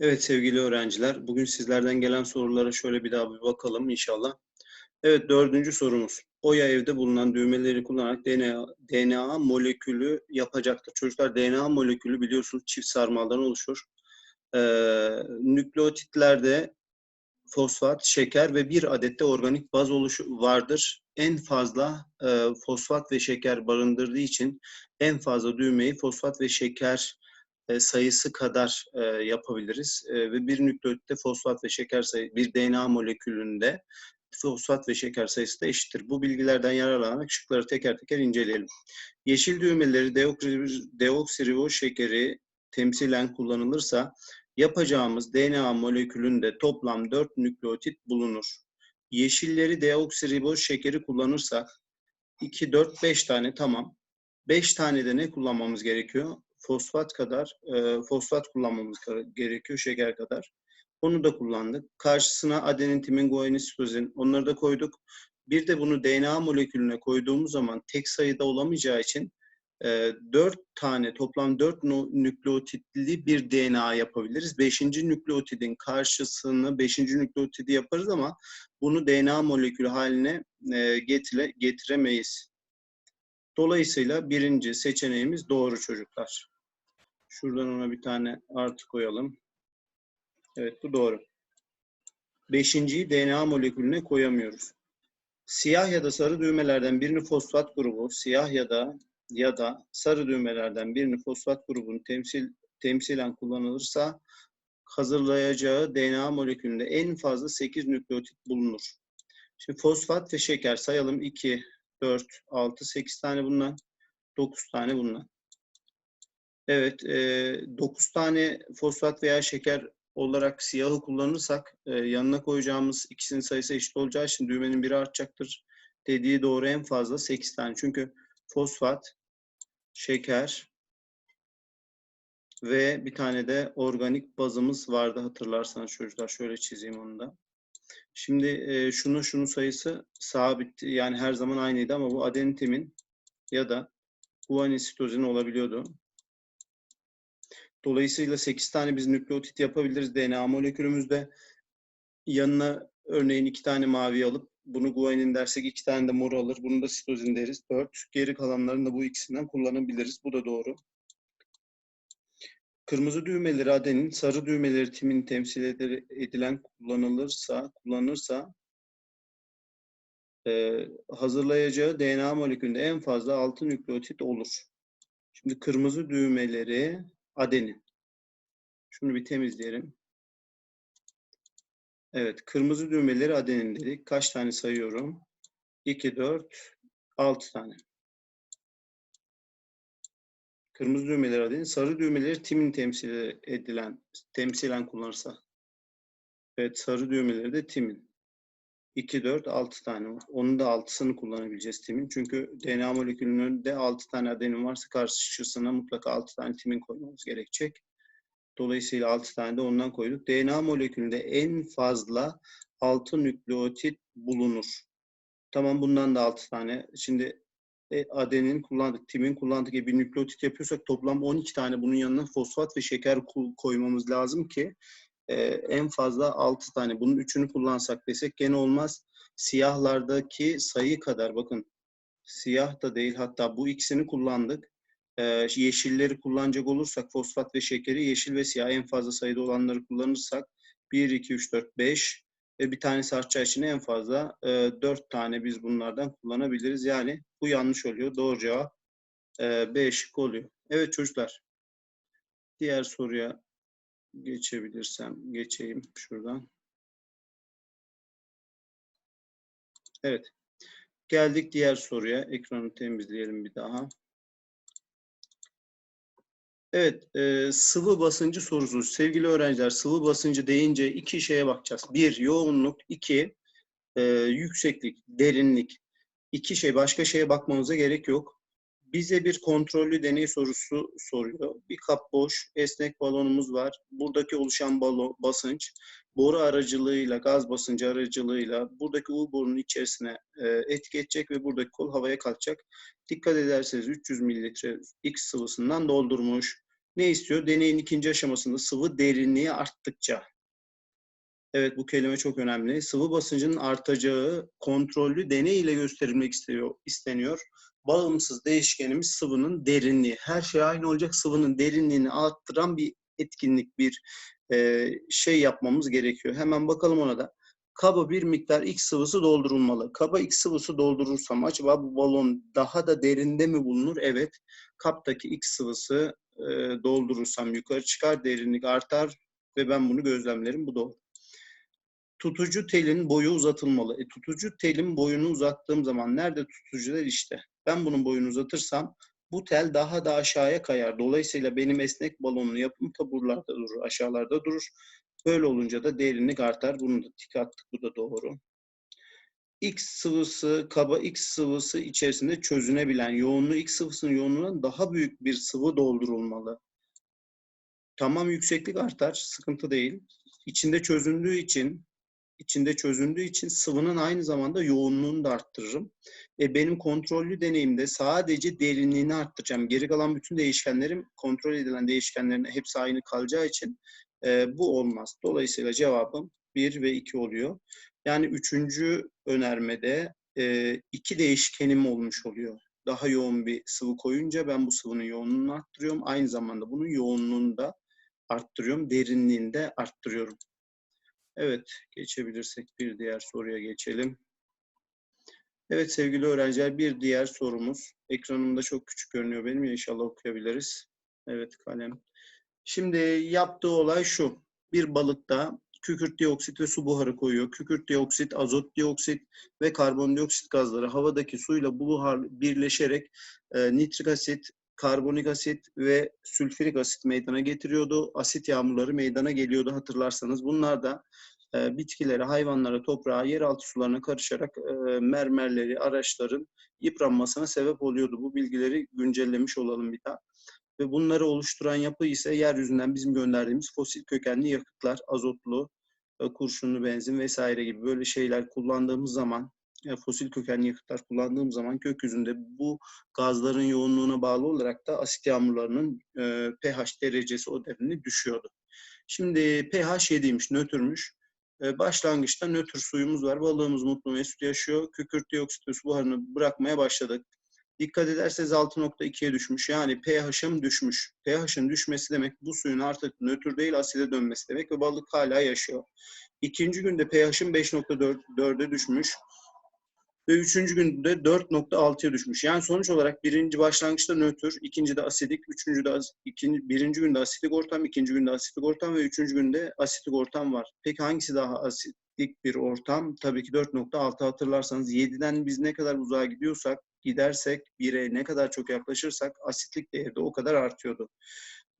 Evet sevgili öğrenciler, bugün sizlerden gelen sorulara şöyle bir daha bir bakalım inşallah. Evet dördüncü sorumuz. Oya evde bulunan düğmeleri kullanarak DNA, DNA molekülü yapacaktır. Çocuklar DNA molekülü biliyorsunuz çift sarmaldan oluşur. Ee, nükleotitlerde fosfat, şeker ve bir adette organik baz oluşu vardır. En fazla e, fosfat ve şeker barındırdığı için en fazla düğmeyi fosfat ve şeker e, sayısı kadar e, yapabiliriz. E, ve bir nükleotitte fosfat ve şeker sayı, bir DNA molekülünde fosfat ve şeker sayısı da eşittir. Bu bilgilerden yararlanarak şıkları teker teker inceleyelim. Yeşil düğmeleri deoksiriboz şekeri temsilen kullanılırsa yapacağımız DNA molekülünde toplam 4 nükleotit bulunur. Yeşilleri deoksiriboz şekeri kullanırsak 2, 4, 5 tane tamam. 5 tane de ne kullanmamız gerekiyor? Fosfat kadar, e, fosfat kullanmamız gerekiyor şeker kadar. Onu da kullandık. Karşısına adenin, timin, guanin, sitozin onları da koyduk. Bir de bunu DNA molekülüne koyduğumuz zaman tek sayıda olamayacağı için e, 4 tane toplam 4 nükleotitli bir DNA yapabiliriz. 5. nükleotidin karşısını 5. nükleotidi yaparız ama bunu DNA molekülü haline e, getire, getiremeyiz. Dolayısıyla birinci seçeneğimiz doğru çocuklar. Şuradan ona bir tane artı koyalım. Evet bu doğru. Beşinciyi DNA molekülüne koyamıyoruz. Siyah ya da sarı düğmelerden birini fosfat grubu, siyah ya da ya da sarı düğmelerden birini fosfat grubunun temsil temsilen kullanılırsa hazırlayacağı DNA molekülünde en fazla 8 nükleotit bulunur. Şimdi fosfat ve şeker sayalım 2, 4, 6, 8 tane bundan, 9 tane bundan. Evet, e, 9 tane fosfat veya şeker olarak siyahı kullanırsak e, yanına koyacağımız ikisinin sayısı eşit olacağı için düğmenin biri artacaktır. Dediği doğru en fazla 8 tane. Çünkü fosfat, şeker ve bir tane de organik bazımız vardı hatırlarsanız çocuklar. Şöyle çizeyim onu da. Şimdi e, şunu şunun sayısı sabit yani her zaman aynıydı ama bu adenitimin ya da guanisitozin olabiliyordu. Dolayısıyla 8 tane biz nükleotit yapabiliriz DNA molekülümüzde. Yanına örneğin 2 tane mavi alıp bunu guanin dersek 2 tane de mor alır. Bunu da sitozin deriz. 4. Geri kalanlarını da bu ikisinden kullanabiliriz. Bu da doğru. Kırmızı düğmeleri adenin, sarı düğmeleri timin temsil edilen kullanılırsa, kullanırsa e, hazırlayacağı DNA molekülünde en fazla 6 nükleotit olur. Şimdi kırmızı düğmeleri adenin. Şunu bir temizleyelim. Evet, kırmızı düğmeleri adenin dedik. Kaç tane sayıyorum? 2, 4, 6 tane. Kırmızı düğmeleri adenin, sarı düğmeleri timin temsil edilen, temsilen kullanırsa. Evet, sarı düğmeleri de timin. 2, 4, 6 tane. Onun da 6'sını kullanabileceğiz timin. Çünkü DNA molekülünün de 6 tane adenin varsa karşısına mutlaka 6 tane timin koymamız gerekecek. Dolayısıyla 6 tane de ondan koyduk. DNA molekülünde en fazla 6 nükleotit bulunur. Tamam bundan da 6 tane. Şimdi e, adenin kullandık, timin kullandık gibi bir nükleotit yapıyorsak toplam 12 tane bunun yanına fosfat ve şeker koymamız lazım ki e, en fazla 6 tane. Bunun üçünü kullansak desek gene olmaz. Siyahlardaki sayı kadar bakın siyah da değil hatta bu ikisini kullandık. Ee, yeşilleri kullanacak olursak fosfat ve şekeri yeşil ve siyah en fazla sayıda olanları kullanırsak 1, 2, 3, 4, 5 ve bir tanesi artacağı için en fazla e, 4 tane biz bunlardan kullanabiliriz. Yani bu yanlış oluyor. Doğru cevap e, B şık oluyor. Evet çocuklar. Diğer soruya geçebilirsem geçeyim şuradan. Evet. Geldik diğer soruya. Ekranı temizleyelim bir daha. Evet, e, sıvı basıncı sorusu. Sevgili öğrenciler, sıvı basıncı deyince iki şeye bakacağız. Bir, yoğunluk. iki e, yükseklik, derinlik. İki şey, başka şeye bakmamıza gerek yok. Bize bir kontrollü deney sorusu soruyor. Bir kap boş, esnek balonumuz var. Buradaki oluşan balon, basınç, boru aracılığıyla, gaz basıncı aracılığıyla buradaki U borunun içerisine e, etki edecek ve buradaki kol havaya kalkacak. Dikkat ederseniz 300 mililitre X sıvısından doldurmuş. Ne istiyor? Deneyin ikinci aşamasında sıvı derinliği arttıkça. Evet bu kelime çok önemli. Sıvı basıncının artacağı kontrollü deney ile gösterilmek istiyor, isteniyor. Bağımsız değişkenimiz sıvının derinliği. Her şey aynı olacak. Sıvının derinliğini arttıran bir etkinlik, bir e, şey yapmamız gerekiyor. Hemen bakalım ona da. Kaba bir miktar X sıvısı doldurulmalı. Kaba X sıvısı doldurursam acaba bu balon daha da derinde mi bulunur? Evet. Kaptaki X sıvısı e, doldurursam yukarı çıkar, derinlik artar ve ben bunu gözlemlerim. Bu doğru. Tutucu telin boyu uzatılmalı. E, tutucu telin boyunu uzattığım zaman nerede tutucular işte. Ben bunun boyunu uzatırsam bu tel daha da aşağıya kayar. Dolayısıyla benim esnek balonun yapım taburlarda durur, aşağılarda durur. Böyle olunca da derinlik artar. Bunu da tik attık. Bu da doğru. X sıvısı, kaba X sıvısı içerisinde çözünebilen, yoğunluğu X sıvısının yoğunluğundan daha büyük bir sıvı doldurulmalı. Tamam yükseklik artar, sıkıntı değil. İçinde çözündüğü için içinde çözündüğü için sıvının aynı zamanda yoğunluğunu da arttırırım. E benim kontrollü deneyimde sadece derinliğini arttıracağım. Geri kalan bütün değişkenlerim kontrol edilen değişkenlerin hepsi aynı kalacağı için e, bu olmaz. Dolayısıyla cevabım 1 ve 2 oluyor. Yani üçüncü önermede e, iki değişkenim olmuş oluyor. Daha yoğun bir sıvı koyunca ben bu sıvının yoğunluğunu arttırıyorum. Aynı zamanda bunun yoğunluğunu da arttırıyorum. Derinliğini de arttırıyorum. Evet, geçebilirsek bir diğer soruya geçelim. Evet sevgili öğrenciler bir diğer sorumuz. Ekranımda çok küçük görünüyor benim inşallah okuyabiliriz. Evet kalem. Şimdi yaptığı olay şu. Bir balıkta kükürt dioksit ve su buharı koyuyor. Kükürt dioksit, azot dioksit ve karbondioksit gazları havadaki suyla bu buhar birleşerek e, nitrik asit, karbonik asit ve sülfürik asit meydana getiriyordu. Asit yağmurları meydana geliyordu hatırlarsanız. Bunlar da e, bitkilere, hayvanlara, toprağa, yeraltı sularına karışarak e, mermerleri, araçların yıpranmasına sebep oluyordu. Bu bilgileri güncellemiş olalım bir daha. Ve bunları oluşturan yapı ise yeryüzünden bizim gönderdiğimiz fosil kökenli yakıtlar, azotlu, e, kurşunlu benzin vesaire gibi böyle şeyler kullandığımız zaman fosil kökenli yakıtlar kullandığım zaman gökyüzünde bu gazların yoğunluğuna bağlı olarak da asit yağmurlarının e, pH derecesi o denli düşüyordu. Şimdi pH 7'ymiş, nötrmüş. E, başlangıçta nötr suyumuz var. Balığımız mutlu mesut yaşıyor. Kükürt dioksit ve buharını bırakmaya başladık. Dikkat ederseniz 6.2'ye düşmüş. Yani pH'ım düşmüş. pH'ın düşmesi demek bu suyun artık nötr değil aside dönmesi demek ve balık hala yaşıyor. İkinci günde pH'ım 5.4'e düşmüş ve üçüncü günde 4.6'ya düşmüş. Yani sonuç olarak birinci başlangıçta nötr, ikinci de asidik, üçüncü de ikinci, birinci günde asidik ortam, ikinci günde asidik ortam ve üçüncü günde asitik ortam var. Peki hangisi daha asidik bir ortam? Tabii ki 4.6 hatırlarsanız 7'den biz ne kadar uzağa gidiyorsak, gidersek 1'e ne kadar çok yaklaşırsak asitlik değeri de o kadar artıyordu.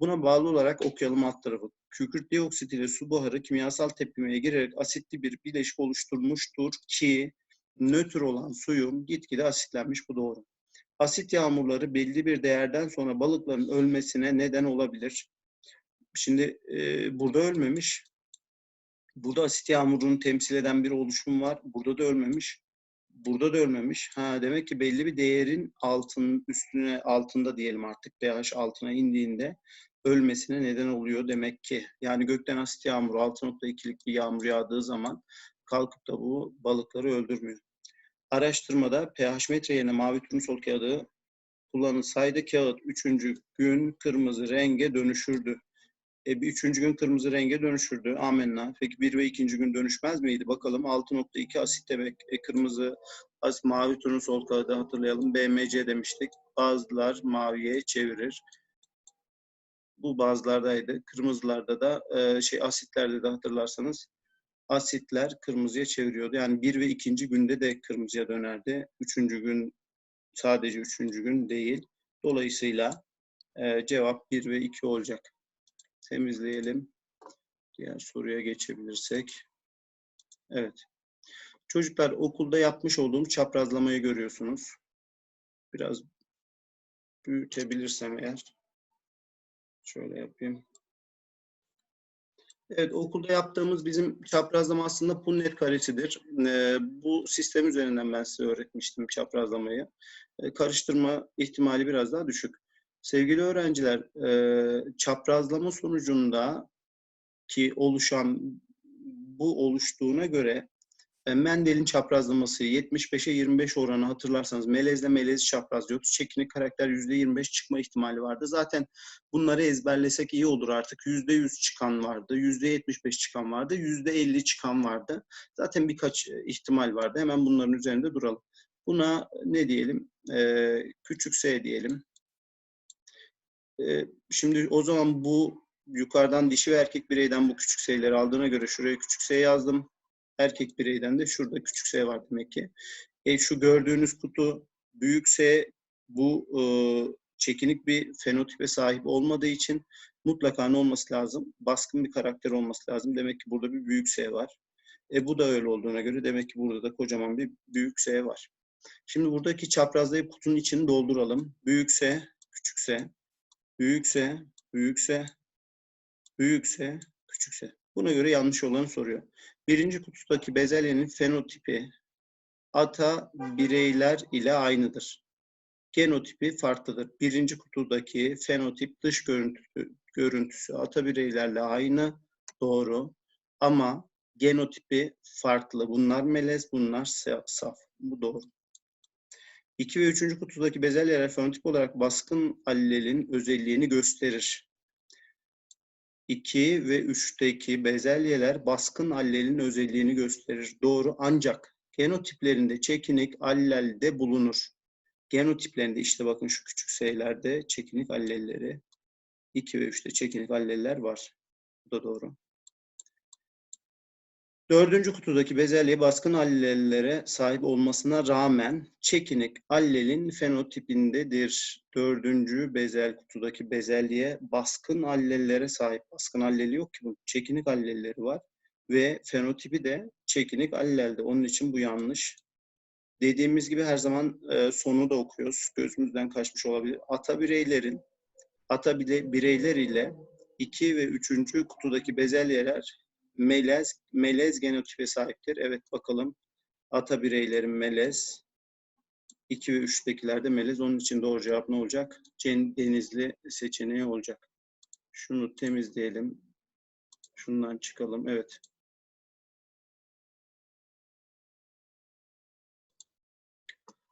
Buna bağlı olarak okuyalım alt tarafı. Kükürt dioksit ile su buharı kimyasal tepkimeye girerek asitli bir bileşik oluşturmuştur ki nötr olan suyun gitgide asitlenmiş bu doğru. Asit yağmurları belli bir değerden sonra balıkların ölmesine neden olabilir. Şimdi e, burada ölmemiş. Burada asit yağmurunu temsil eden bir oluşum var. Burada da ölmemiş. Burada da ölmemiş. Ha demek ki belli bir değerin altın üstüne altında diyelim artık pH altına indiğinde ölmesine neden oluyor demek ki. Yani gökten asit yağmuru 6.2'lik bir yağmur yağdığı zaman kalkıp da bu balıkları öldürmüyor. Araştırmada pH metre yerine mavi turnusol kağıdı kullanılsaydı kağıt üçüncü gün kırmızı renge dönüşürdü. E, bir üçüncü gün kırmızı renge dönüşürdü. Amenna. Peki bir ve ikinci gün dönüşmez miydi? Bakalım 6.2 asit demek. E, kırmızı as mavi turnusol kağıdı hatırlayalım. BMC demiştik. Bazılar maviye çevirir. Bu bazılardaydı. Kırmızılarda da e, şey asitlerde de hatırlarsanız asitler kırmızıya çeviriyordu. Yani bir ve ikinci günde de kırmızıya dönerdi. Üçüncü gün sadece üçüncü gün değil. Dolayısıyla e, cevap bir ve iki olacak. Temizleyelim. Diğer soruya geçebilirsek. Evet. Çocuklar okulda yapmış olduğum çaprazlamayı görüyorsunuz. Biraz büyütebilirsem eğer. Şöyle yapayım. Evet, okulda yaptığımız bizim çaprazlama aslında Punnett karesidir. E, bu sistem üzerinden ben size öğretmiştim çaprazlamayı. E, karıştırma ihtimali biraz daha düşük. Sevgili öğrenciler, e, çaprazlama sonucunda ki oluşan bu oluştuğuna göre Mendel'in çaprazlaması 75'e 25 oranı hatırlarsanız melezle melez çaprazlıyordu. Çekinik karakter %25 çıkma ihtimali vardı. Zaten bunları ezberlesek iyi olur artık. %100 çıkan vardı, %75 çıkan vardı, %50 çıkan vardı. Zaten birkaç e, ihtimal vardı. Hemen bunların üzerinde duralım. Buna ne diyelim? Ee, küçük s diyelim. Ee, şimdi o zaman bu yukarıdan dişi ve erkek bireyden bu küçük sayıları aldığına göre şuraya küçük s yazdım. Erkek bireyden de şurada küçük s var demek ki. E, şu gördüğünüz kutu büyük s bu e, çekinik bir fenotipe sahip olmadığı için mutlaka ne olması lazım? Baskın bir karakter olması lazım. Demek ki burada bir büyük S var. E bu da öyle olduğuna göre demek ki burada da kocaman bir büyük S var. Şimdi buradaki çaprazlayıp kutunun içini dolduralım. Büyük S, küçük S, büyük S, büyük S, büyük S, küçük S. Buna göre yanlış olanı soruyor. Birinci kutudaki bezelyenin fenotipi ata bireyler ile aynıdır. Genotipi farklıdır. Birinci kutudaki fenotip dış görüntüsü, görüntüsü ata bireylerle aynı. Doğru. Ama genotipi farklı. Bunlar melez, bunlar saf. Bu doğru. 2 ve 3. kutudaki bezelyeler fenotip olarak baskın allelin özelliğini gösterir. 2 ve 3'teki bezelyeler baskın allelin özelliğini gösterir. Doğru ancak genotiplerinde çekinik allelde bulunur. Genotiplerinde işte bakın şu küçük s'lerde çekinik allelleri 2 ve 3'te çekinik alleller var. Bu da doğru. Dördüncü kutudaki bezelye baskın allellere sahip olmasına rağmen çekinik allelin fenotipindedir. Dördüncü bezel kutudaki bezelye baskın allellere sahip. Baskın alleli yok ki bu. Çekinik allelleri var. Ve fenotipi de çekinik allelde. Onun için bu yanlış. Dediğimiz gibi her zaman e, sonu da okuyoruz. Gözümüzden kaçmış olabilir. Ata bireylerin ata bireyler ile 2 ve 3. kutudaki bezelyeler melez, melez genotipe sahiptir. Evet bakalım. Ata bireylerin melez. 2 ve 3'tekilerde melez. Onun için doğru cevap ne olacak? Denizli seçeneği olacak. Şunu temizleyelim. Şundan çıkalım. Evet.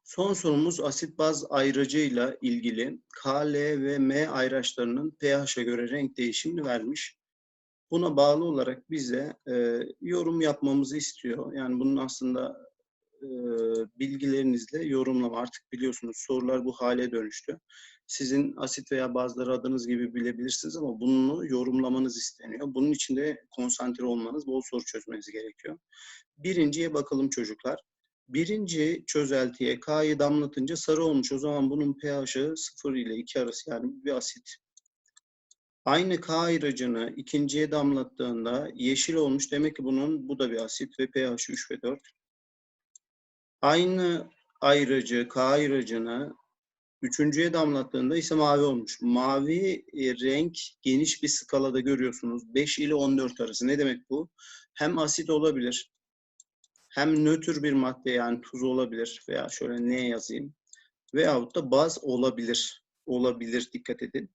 Son sorumuz asit baz ayracıyla ilgili K, L ve M ayraçlarının pH'e göre renk değişimini vermiş. Buna bağlı olarak bize e, yorum yapmamızı istiyor. Yani bunun aslında e, bilgilerinizle yorumlama. Artık biliyorsunuz sorular bu hale dönüştü. Sizin asit veya bazıları adınız gibi bilebilirsiniz ama bunu yorumlamanız isteniyor. Bunun için de konsantre olmanız, bol soru çözmeniz gerekiyor. Birinciye bakalım çocuklar. Birinci çözeltiye K'yı damlatınca sarı olmuş. O zaman bunun pH'ı 0 ile 2 arası yani bir asit. Aynı K ayracını ikinciye damlattığında yeşil olmuş. Demek ki bunun bu da bir asit ve pH 3 ve 4. Aynı ayracı K ayracını üçüncüye damlattığında ise mavi olmuş. Mavi e, renk geniş bir skalada görüyorsunuz. 5 ile 14 arası. Ne demek bu? Hem asit olabilir, hem nötr bir madde yani tuz olabilir veya şöyle ne yazayım veyahut da baz olabilir. Olabilir dikkat edin.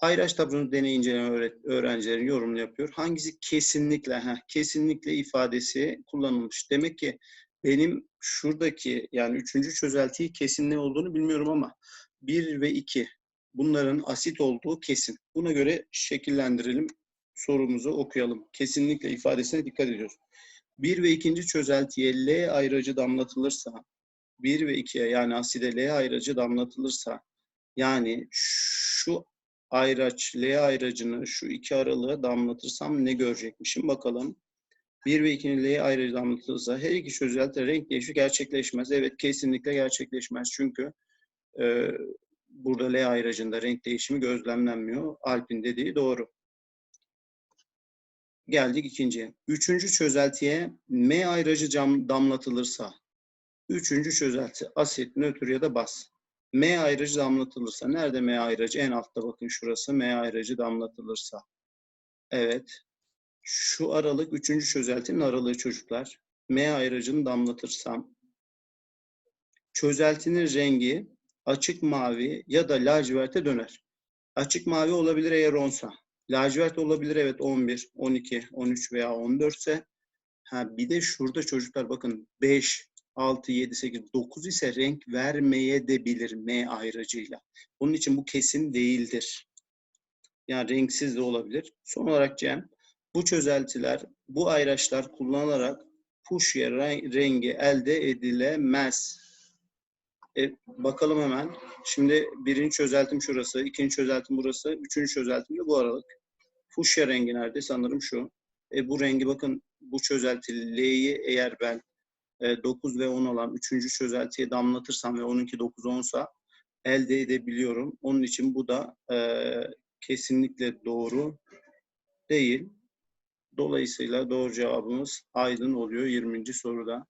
Ayraç tablonu deney inceleme öğrencilerin yorumunu yapıyor. Hangisi kesinlikle, heh, kesinlikle ifadesi kullanılmış. Demek ki benim şuradaki yani üçüncü çözeltiyi kesin ne olduğunu bilmiyorum ama bir ve iki bunların asit olduğu kesin. Buna göre şekillendirelim sorumuzu okuyalım. Kesinlikle ifadesine dikkat ediyoruz. Bir ve ikinci çözeltiye L ayracı damlatılırsa, bir ve ikiye yani aside L ayracı damlatılırsa, yani şu ayraç, L ayracını şu iki aralığa damlatırsam ne görecekmişim bakalım. 1 ve 2'nin L ayracı damlatılırsa her iki çözelti renk değişimi gerçekleşmez. Evet kesinlikle gerçekleşmez. Çünkü e, burada L ayracında renk değişimi gözlemlenmiyor. Alp'in dediği doğru. Geldik ikinciye. Üçüncü çözeltiye M ayracı cam damlatılırsa, üçüncü çözelti asit, nötr ya da baz. M ayracı damlatılırsa, nerede M ayracı? En altta bakın şurası M ayracı damlatılırsa. Evet. Şu aralık üçüncü çözeltinin aralığı çocuklar. M ayracını damlatırsam, çözeltinin rengi açık mavi ya da laciverte döner. Açık mavi olabilir eğer 10'sa. Lacivert olabilir evet 11, 12, 13 veya 14 ise. Ha, bir de şurada çocuklar bakın 5, 6, 7, 8, 9 ise renk vermeye de bilir M ayracıyla. Onun için bu kesin değildir. Yani renksiz de olabilir. Son olarak Cem, bu çözeltiler, bu ayraçlar kullanılarak fuşya re- rengi elde edilemez. E, bakalım hemen. Şimdi birinci çözeltim şurası, ikinci çözeltim burası, üçüncü çözeltim de bu aralık. Fuşya rengi nerede? Sanırım şu. E, bu rengi bakın bu çözelti L'yi eğer ben 9 ve 10 olan üçüncü çözeltiye damlatırsam ve onunki 9 10'sa elde edebiliyorum. Onun için bu da e, kesinlikle doğru değil. Dolayısıyla doğru cevabımız Aydın oluyor 20. soruda.